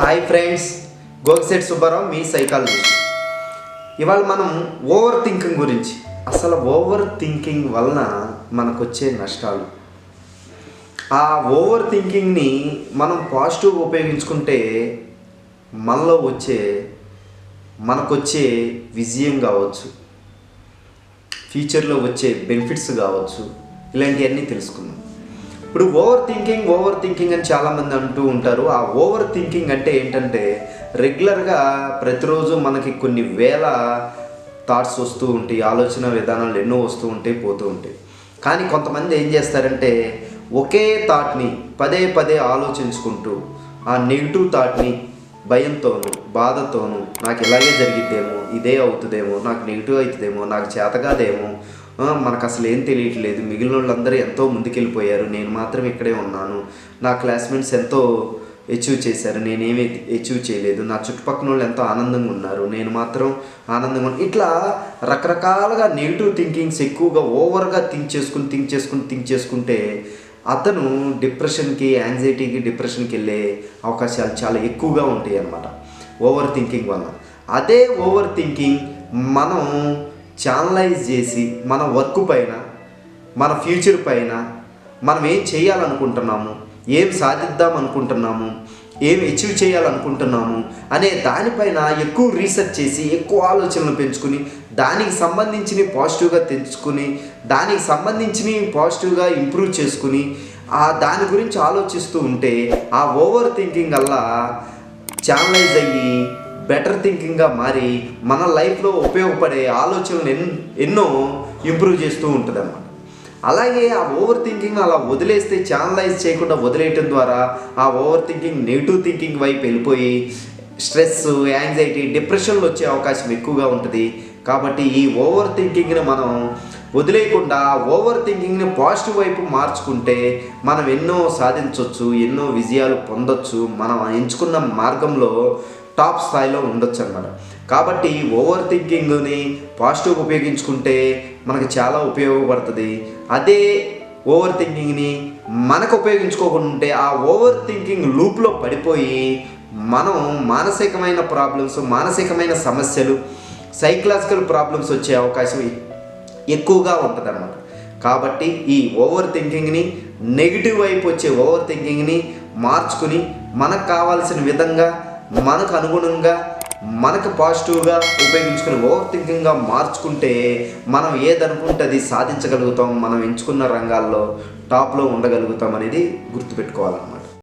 Hi friends Gogisetti Subbarao మీ psychology. ఇవాళ మనం ఓవర్ థింకింగ్ గురించి అసలు ఓవర్ థింకింగ్ వలన మనకు వచ్చే నష్టాలు. ఆ ఓవర్ థింకింగ్ని మనం పాజిటివ్ ఉపయోగించుకుంటే మనలో వచ్చే మనకొచ్చే విజయం కావచ్చు. ఫ్యూచర్లో వచ్చే బెనిఫిట్స్ కావచ్చు. ఇలాంటివన్నీ తెలుసుకుందాం. ఇప్పుడు ఓవర్ థింకింగ్ ఓవర్ థింకింగ్ అని చాలామంది అంటూ ఉంటారు. ఆ ఓవర్ థింకింగ్ అంటే ఏంటంటే రెగ్యులర్గా ప్రతిరోజు మనకి కొన్ని వేల థాట్స్ వస్తూ ఉంటాయి ఆలోచన విధానాలు ఎన్నో వస్తూ ఉంటాయి పోతూ ఉంటాయి. కానీ కొంతమంది ఏం చేస్తారంటే ఒకే థాట్ని పదే పదే ఆలోచించుకుంటూ ఆ నెగిటివ్ థాట్ని భయంతోనూ బాధతోనూ నాకు ఇలాగే జరిగిద్దేమో ఇదే అవుతుందేమో నాకు నెగిటివ్ అవుతుందేమో నాకు చేతగాదేమో మనకు అసలు ఏం తెలియట్లేదు. మిగిలిన వాళ్ళందరూ ఎంతో ముందుకెళ్ళిపోయారు. నేను మాత్రం ఇక్కడే ఉన్నాను. నా క్లాస్మేట్స్ ఎంతో అచీవ్ చేశారు. నేనేమి అచీవ్ చేయలేదు. నా చుట్టుపక్కల వాళ్ళు ఎంతో ఆనందంగా ఉన్నారు. నేను మాత్రం ఆనందంగా ఇట్లా రకరకాలుగా నెగిటివ్ థింకింగ్స్ ఎక్కువగా ఓవర్గా థింక్ చేసుకుని థింక్ చేసుకుని థింక్ చేసుకుంటే అతను డిప్రెషన్కి యాంగ్జైటీకి డిప్రెషన్కి వెళ్ళే అవకాశాలు చాలా ఎక్కువగా ఉంటాయి అన్నమాట ఓవర్ థింకింగ్ వల్ల. అదే ఓవర్ థింకింగ్ మనం ఛానలైజ్ చేసి మన వర్క్ పైన మన ఫ్యూచర్ పైన మనం ఏం చేయాలనుకుంటున్నాము ఏం సాధిద్దాం అనుకుంటున్నాము ఏం అచీవ్ చేయాలనుకుంటున్నాము అనే దానిపైన ఎక్కువ రీసెర్చ్ చేసి ఎక్కువ ఆలోచనలు పెంచుకుని దానికి సంబంధించిన పాజిటివ్గా తెచ్చుకుని దానికి సంబంధించిని పాజిటివ్గా ఇంప్రూవ్ చేసుకుని ఆ దాని గురించి ఆలోచిస్తూ ఉంటే ఆ ఓవర్ థింకింగ్ వల్ల ఛానలైజ్ అయ్యి బెటర్ థింకింగ్గా మారి మన లైఫ్లో ఉపయోగపడే ఆలోచనలు ఎన్ ఎన్నో ఇంప్రూవ్ చేస్తూ ఉంటుంది అన్నమాట అలాగే ఆ ఓవర్ థింకింగ్ అలా వదిలేస్తే ఛానలైజ్ చేయకుండా వదిలేయటం ద్వారా ఆ ఓవర్ థింకింగ్ నెగిటివ్ థింకింగ్ వైపు వెళ్ళిపోయి స్ట్రెస్ యాంగ్జైటీ డిప్రెషన్లు వచ్చే అవకాశం ఎక్కువగా ఉంటుంది. కాబట్టి ఈ ఓవర్ థింకింగ్ని మనం వదిలేయకుండా ఓవర్ థింకింగ్ని పాజిటివ్ వైపు మార్చుకుంటే మనం ఎన్నో సాధించవచ్చు ఎన్నో విజయాలు పొందొచ్చు. మనం ఎంచుకున్న మార్గంలో టాప్ స్థాయిలో ఉండొచ్చు అనమాట కాబట్టి ఓవర్ థింకింగ్ని పాజిటివ్ ఉపయోగించుకుంటే మనకు చాలా ఉపయోగపడుతుంది. అదే ఓవర్ థింకింగ్ని మనకు ఉపయోగించుకోకుండా ఉంటే ఆ ఓవర్ థింకింగ్ లూప్లో పడిపోయి మనం మానసికమైన ప్రాబ్లమ్స్ మానసికమైన సమస్యలు సైకలాజికల్ ప్రాబ్లమ్స్ వచ్చే అవకాశం ఎక్కువగా ఉంటుంది కాబట్టి ఈ ఓవర్ థింకింగ్ని నెగిటివ్ వైపు వచ్చే ఓవర్ థింకింగ్ని మార్చుకుని మనకు కావాల్సిన విధంగా మనకు అనుగుణంగా మనకు పాజిటివ్గా ఉపయోగించుకుని ఓవర్ థింకింగ్గా మార్చుకుంటే మనం ఏదనుకుంటే అది సాధించగలుగుతాం మనం ఎంచుకున్న రంగాల్లో టాప్లో ఉండగలుగుతాం అనేది గుర్తుపెట్టుకోవాలి.